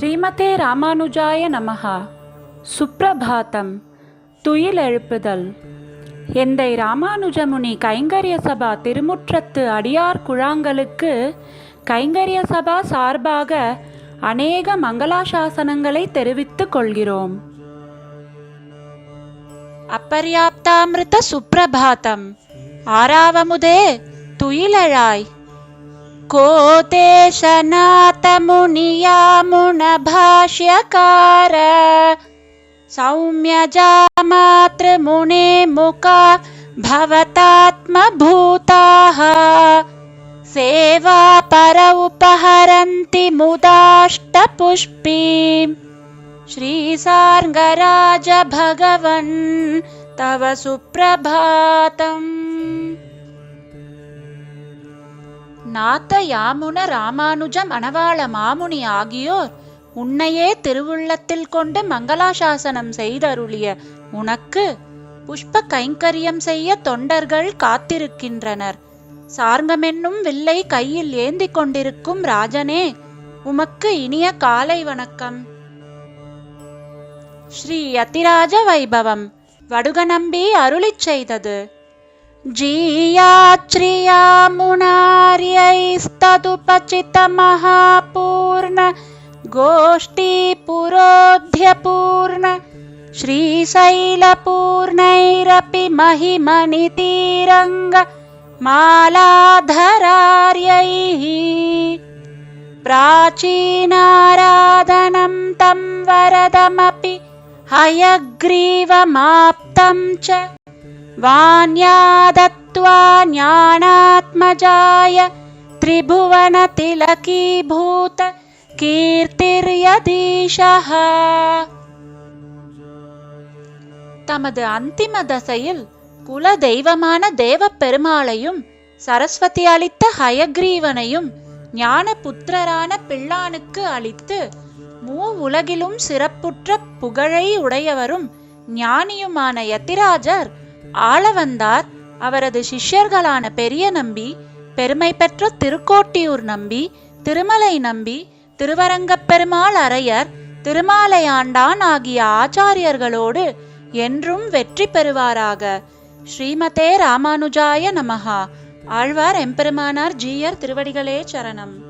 ஸ்ரீமதே ராமானுஜாய நமஹா. சுப்ரபாதம் துயில் எழுப்புதல். எந்தை ராமானுஜமுனி கைங்கரிய சபா திருமுற்றத்து அடியார் குழாங்களுக்கு கைங்கரிய சபா சார்பாக அநேக மங்களாசாசனங்களை தெரிவித்துக் கொள்கிறோம். அப்பர்யாப்தாமிருத சுப்ரபாதம் ஆறாவமுதே துயிலழாய். को देशनाथमुनिया मुनभाष्यकार सौम्यजामातृमुने मुका भवतात्मभूताः। सेवापर उपहरन्ति मुदाष्टपुष्पी। श्रीसार्गराज भगवन् तव सुप्रभातम्। நாத்த யாமுன ராமானுஜ மணவாள மாமுனி ஆகியோர் உன்னையே திருவுள்ளத்தில் கொண்டு மங்களாசாசனம் செய்தருளிய உனக்கு புஷ்ப கைங்கரியம் செய்ய தொண்டர்கள் காத்திருக்கின்றனர். சார்ங்கமென்னும் வில்லை கையில் ஏந்தி கொண்டிருக்கும் ராஜனே உமக்கு இனிய காலை வணக்கம். ஸ்ரீ யதிராஜ வைபவம். வடுக நம்பி அருளிச் செய்தது. जीयात्र्यामुनार्यैस्तदुपचितमहापूर्ण गोष्ठीपुरोध्यपूर्ण श्रीशैलपूर्णैरपि महिमनितीरङ्ग मालाधरार्यैः। प्राचीनाराधनं तं वरदमपि हयग्रीवमाप्तं च वाण्यादत्त्वा ज्ञानात्मजाय त्रिभुवनतिलकीभूत கீர்த்திர்யதீஷः தமது அந்திம தசையில் குல தெய்வமான தேவப் பெருமாளையும் சரஸ்வதி அளித்த ஹயக்ரீவனையும் ஞான புத்திரரான பிள்ளானுக்கு அளித்து மூ உலகிலும் சிறப்புற்ற புகழை உடையவரும் ஞானியுமான யத்திராஜர் ஆள வந்தார் அவரது சிஷ்யர்களான பெரிய நம்பி பெருமை பெற்ற திருக்கோட்டியூர் நம்பி திருமலை நம்பி திருவரங்கப் பெருமாள் அரையர் திருமாலையாண்டான் ஆகிய ஆச்சாரியர்களோடு என்றும் வெற்றி பெறுவாராக. ஸ்ரீமதே ராமானுஜாய நமஹா. ஆழ்வார் எம்பெருமானார் ஜீயர் திருவடிகளே சரணம்.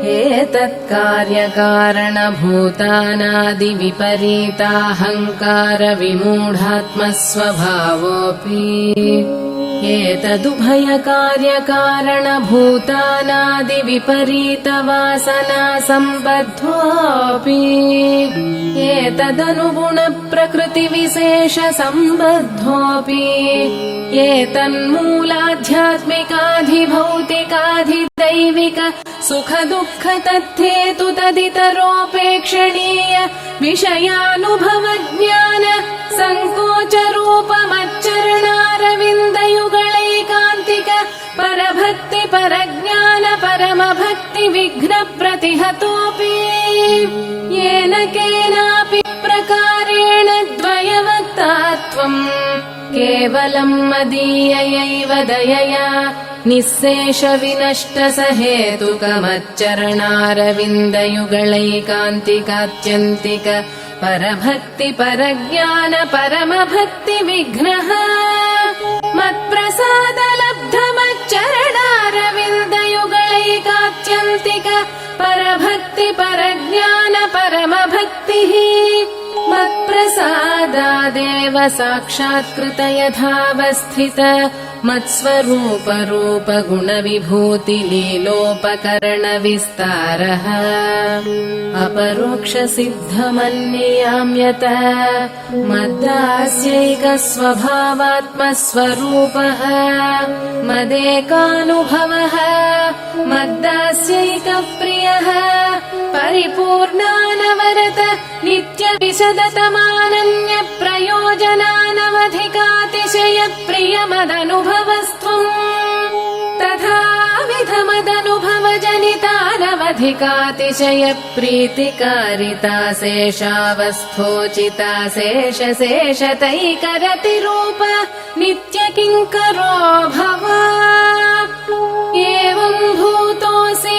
एतत्कार्यकारणभूतानादिविपरीताहङ्कारविमूढात्मस्वभावोऽपि एतदुभयकार्यकारणभूतानादिविपरीतवासना सम्बद्धोऽपि एतदनुगुणप्रकृतिविशेषसम्बद्धोऽपि दैविक सुख दुःख तथ्येतु तदितरोपेक्षणीय विषयानुभव ज्ञान सङ्कोचरूपमच्चरणारविन्दयुगळैकान्तिक परभक्ति परज्ञान परमभक्ति विघ्न प्रतिहतोऽपि येन केनापि प्रकारेण द्वयवत्तात्वम् केवलम् मदीययैव दयया निःशेषविनष्टसहेतुकमच्चरणारविन्दयुगलैकान्तिकात्यन्तिक परभक्ति परज्ञान परमभक्ति विघ्नः परभक्ति परज्ञान परमभक्तिः। मत्प्रसादादेव साक्षात्कृत यथावस्थित मत्स्वरूपरूपगुणविभूतिलीलोपकरणविस्तारः। गुणविभूति मद्दास्यैकस्वभावात्मस्वरूपः। मदेकानुभवः। मद्दास्यैकप्रियः। परिपूर्णानवरत नित्यविशद ्यप्रयोजनानवधिकातिशय तथाविधमदनुभवजनितानवधिकातिशयप्रीतिकारिता शेषावस्थोचिता शेष शेषतैकरति रूप नित्य किङ्करो भव एवम्भूतोऽसि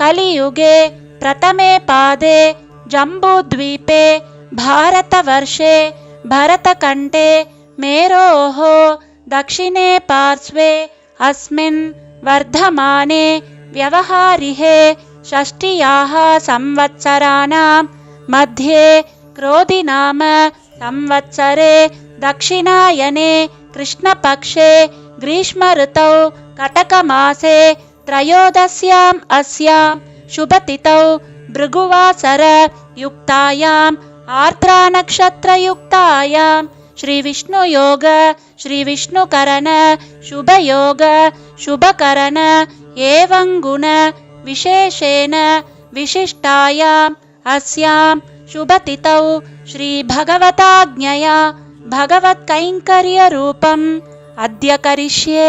कलियुगे प्रथमे पादे जम्बूद्वीपे भारतवर्षे भरतकण्ठे मेरोः दक्षिणे पार्श्वे अस्मिन् वर्धमाने व्यवहारिहे षष्ट्याः संवत्सराणां मध्ये क्रोधिनाम संवत्सरे दक्षिणायने कृष्णपक्षे ग्रीष्मऋतौ कटकमासे त्रयोदश्याम् अस्यां शुभतिथौ भृगुवासरयुक्तायाम् आर्द्रानक्षत्रयुक्तायां श्रीविष्णुयोग श्रीविष्णुकरण शुभयोग शुभकरण एवं गुण विशेषेण विशिष्टायाम् अस्यां शुभतिथौ श्रीभगवताज्ञया भगवत्कैङ्कर्यरूपम् अद्य करिष्ये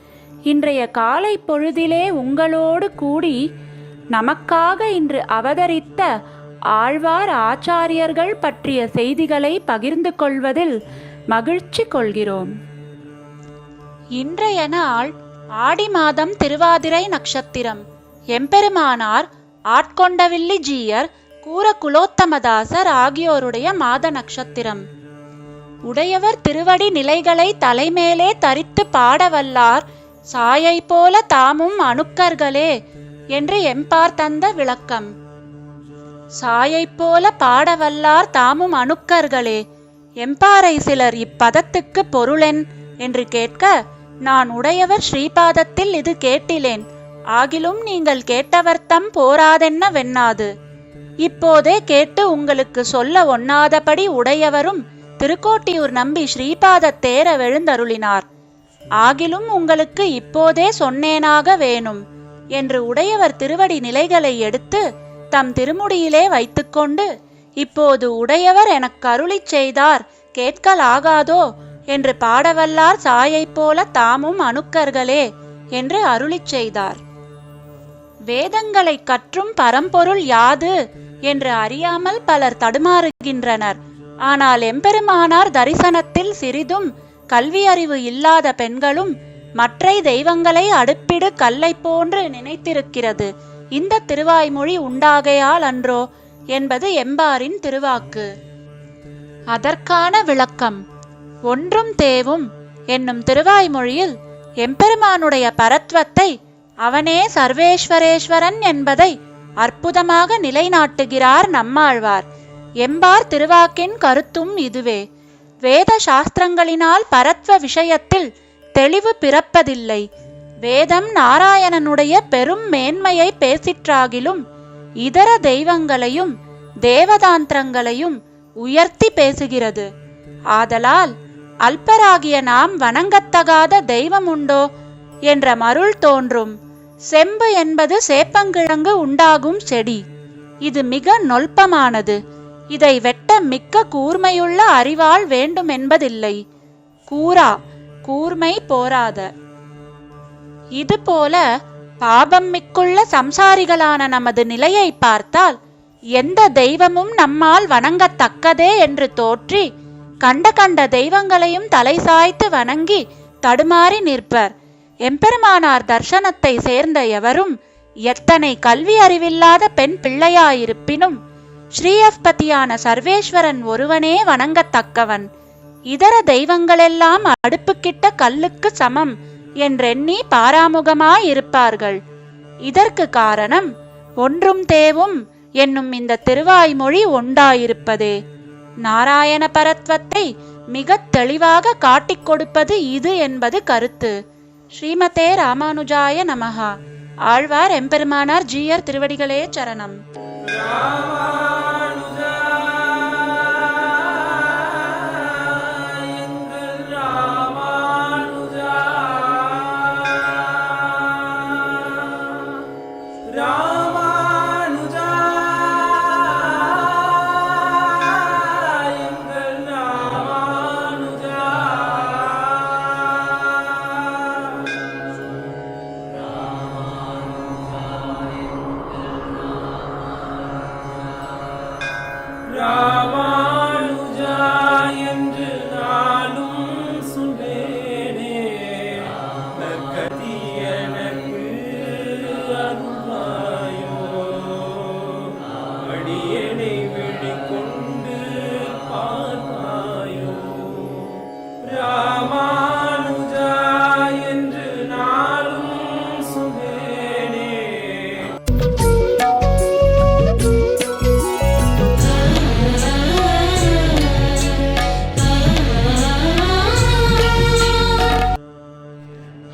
இன்றைய காலை பொழுதிலே உங்களோடு கூடி நமக்காக இன்று அவதரித்த ஆழ்வார் ஆச்சாரியர்கள் பற்றிய செய்திகளை பகிர்ந்து கொள்வதில் மகிழ்ச்சி கொள்கிறோம். இன்றைய நாள் ஆடி மாதம் திருவாதிரை நட்சத்திரம். எம்பெருமானார் ஆட்கொண்டவில்லி ஜீயர் கூற குலோத்தமதாசர் ஆகியோருடைய மாத நட்சத்திரம். உடையவர் திருவடி நிலைகளை தலைமேலே தரித்து பாடவல்லார் சாயை போல தாமும் அணுக்கர்களே என்று எம்பார் தந்த விளக்கம். சாயை போல பாடவல்லார் தாமும் அணுக்கர்களே எம்பாரை சிலர் இப்பதத்துக்கு பொருளென் என்று கேட்க நான் உடையவர் ஸ்ரீபாதத்தில் இது கேட்டிலேன் ஆகிலும் நீங்கள் கேட்டவர்த்தம் போராதென்ன வெண்ணாது. இப்போதே கேட்டு உங்களுக்கு சொல்ல ஒண்ணாதபடி உடையவரும் திருக்கோட்டியூர் நம்பி ஸ்ரீபாதத் தேர விழுந்தருளினார். ஆகிலும் உங்களுக்கு இப்போதே சொன்னேனாக வேணும் என்று உடையவர் திருவடி நிலைகளை எடுத்து தம் திருமுடியிலே வைத்துக்கொண்டு இப்போது உடையவர் எனக்கு அருளிச் செய்தார் கேட்கலாகாதோ என்று பாடவல்லார் சாயைப் போல தாமும் அணுக்கர்களே என்று அருளிச் செய்தார். வேதங்களை கற்றும் பரம்பொருள் யாது என்று அறியாமல் பலர் தடுமாறுகின்றனர். ஆனால் எம்பெருமானார் தரிசனத்தில் சிறிதும் கல்வி அறிவு இல்லாத பெண்களும் மற்றை தெய்வங்களை அடுப்பிடு கல்லை போன்று நினைத்திருக்கிறது. இந்த திருவாய்மொழி உண்டாகையால் அன்றோ? என்பது எம்பாரின் திருவாக்கு. அதற்கான விளக்கம். ஒன்றும் தேவும் என்னும் திருவாய்மொழியில் எம்பெருமானுடைய பரத்வத்தை அவனே சர்வேஸ்வரேஸ்வரன் என்பதை அற்புதமாக நிலைநாட்டுகிறார் நம்மாழ்வார். எம்பார் திருவாக்கின் கருத்தும் இதுவே. வேத சாஸ்திரங்களினால் பரத்வ விஷயத்தில் தெளிவு பிறப்பதில்லை. வேதம் நாராயணனுடைய பெரும் மேன்மையை பேசிற்றாகிலும் இதர தெய்வங்களையும் தேவதாந்திரங்களையும் உயர்த்தி பேசுகிறது. ஆதலால் அல்பராகிய நாம் வணங்கத்தகாத தெய்வம் உண்டோ என்ற மருள் தோன்றும். செம்பு என்பது சேப்பங்கிழங்கு உண்டாகும் செடி. இது மிக நொல்பமானது. இதை வெட்ட மிக்க கூர்மையுள்ள அறிவால் வேண்டும் என்பதில்லை. கூரா கூர்மை போராத. இதுபோல பாபம் மிக்குள்ள சம்சாரிகளான நமது நிலையை பார்த்தால் எந்த தெய்வமும் நம்மால் வணங்கத்தக்கதே என்று தோற்றி கண்ட கண்ட தெய்வங்களையும் தலை சாய்த்து வணங்கி தடுமாறி நிற்பர். எம்பெருமானார் தர்சனத்தை சேர்ந்த எவரும் எத்தனை கல்வி அறிவில்லாத பெண் பிள்ளையாயிருப்பினும் ஸ்ரீயப்பதியான சர்வேஸ்வரன் ஒருவனே வணங்கத்தக்கவன். இதர தெய்வங்களெல்லாம் அடுப்புக்கிட்ட கல்லுக்கு சமம் என்றெண்ணி பாராமுகமாயிருப்பார்கள். இதற்கு காரணம் ஒன்றும் தேவும் என்னும் இந்த திருவாய்மொழி உண்டாயிருப்பதே. நாராயண பரத்வத்தை மிகத் தெளிவாக காட்டிக் கொடுப்பது இது என்பது கருத்து. ஸ்ரீமதே ராமானுஜாய நமகா ஆழ்வார் எம்பெருமானார் ஜீயர் திருவடிகளே சரணம். God.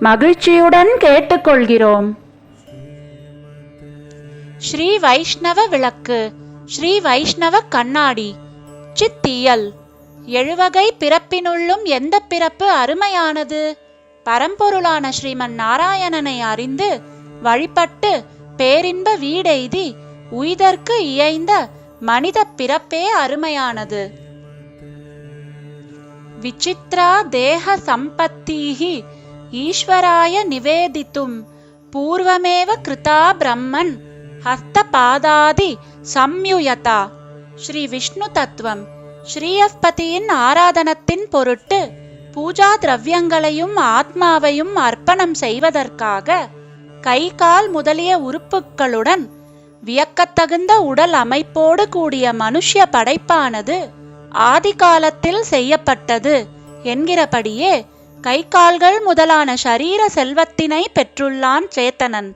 மகிழ்ச்சியுடன் கேட்டுக்கொள்கிறோம். ஸ்ரீ வைஷ்ணவ விளக்கு ஸ்ரீ வைஷ்ணவ கண்ணாடி சித்தியல். எழுவகை பிறப்பினுள்ளும் எந்த பிறப்பு அருமையானது? பரம்பொருளான ஸ்ரீமன் நாராயணனை அறிந்து வழிபட்டு பேரின்ப வீடெய்தி உய்தற்கு இயைந்த மனித பிறப்பே அருமையானது. விசித்ரா தேக சம்பத்தீகி ஈஸ்வராய நிவேதித்தும் பூர்வமேவ கிருதா பிரம்மன் ஹஸ்தபாதாதி சம்யுயதா. ஸ்ரீ விஷ்ணு தத்துவம். ஸ்ரீயப்பதியின் ஆராதனத்தின் பொருட்டு பூஜா திரவியங்களையும் ஆத்மாவையும் அர்ப்பணம் செய்வதற்காக கை கால் முதலிய உறுப்புக்களுடன் வியக்கத்தகுந்த உடல் அமைப்போடு கூடிய மனுஷ்ய படைப்பானது ஆதி காலத்தில் செய்யப்பட்டது என்கிறபடியே கை கால்கள் முதலான ஷரீர செல்வத்தினை பெற்றுள்ளான் சேத்தனன்.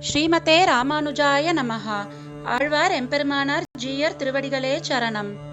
ஸ்ரீமதே ராமானுஜாய நமஹா. ஆழ்வார் எம்பெருமானார் ஜீயர் திருவடிகளே சரணம்.